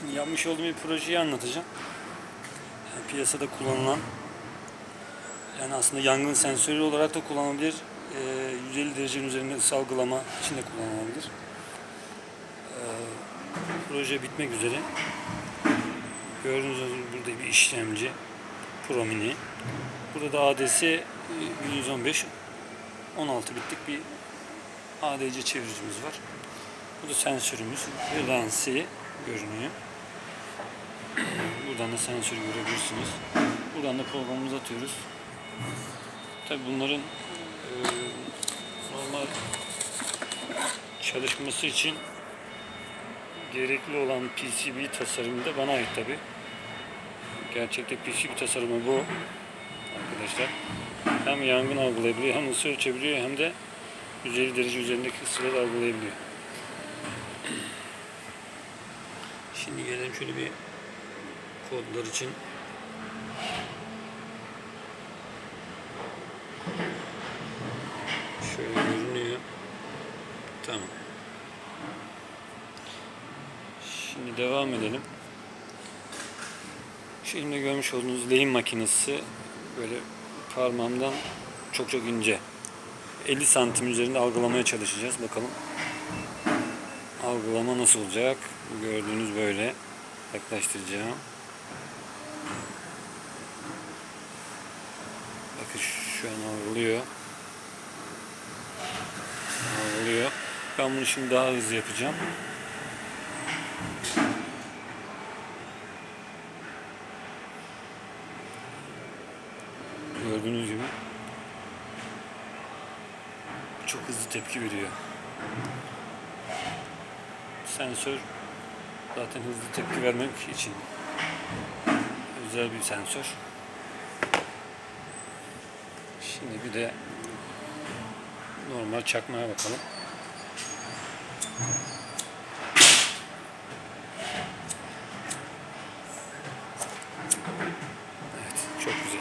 Şimdi yapmış olduğum bir projeyi anlatacağım. Yani piyasada kullanılan yani aslında yangın sensörü olarak da kullanılabilir. Ee, 150 derecenin üzerinde ısı algılama için de kullanılabilir. Ee, proje bitmek üzere. Gördüğünüz gibi burada bir işlemci Pro Mini. Burada da ADS e, 115 16 bitlik bir ADC çeviricimiz var. Bu da sensörümüz. Relansi görünüyor. Buradan da sensörü görebilirsiniz. Buradan da programımızı atıyoruz. Tabi bunların e, normal çalışması için gerekli olan PCB tasarımı da bana ait tabi. Gerçekte PCB tasarımı bu arkadaşlar. Hem yangın algılayabiliyor hem ısı ölçebiliyor hem de 150 derece üzerindeki ısıları algılayabiliyor. Şimdi gelelim şöyle bir kodlar için şöyle görünüyor. Tamam. Şimdi devam edelim. Şimdi görmüş olduğunuz lehim makinesi böyle parmağımdan çok çok ince. 50 santim üzerinde algılamaya çalışacağız. Bakalım algılama nasıl olacak? Gördüğünüz böyle yaklaştıracağım. Bakın şu an algılıyor. Algılıyor. Ben bunu şimdi daha hızlı yapacağım. Gördüğünüz gibi çok hızlı tepki veriyor. Sensör zaten hızlı tepki vermek için özel bir sensör. Şimdi bir de normal çakmaya bakalım. Evet, çok güzel.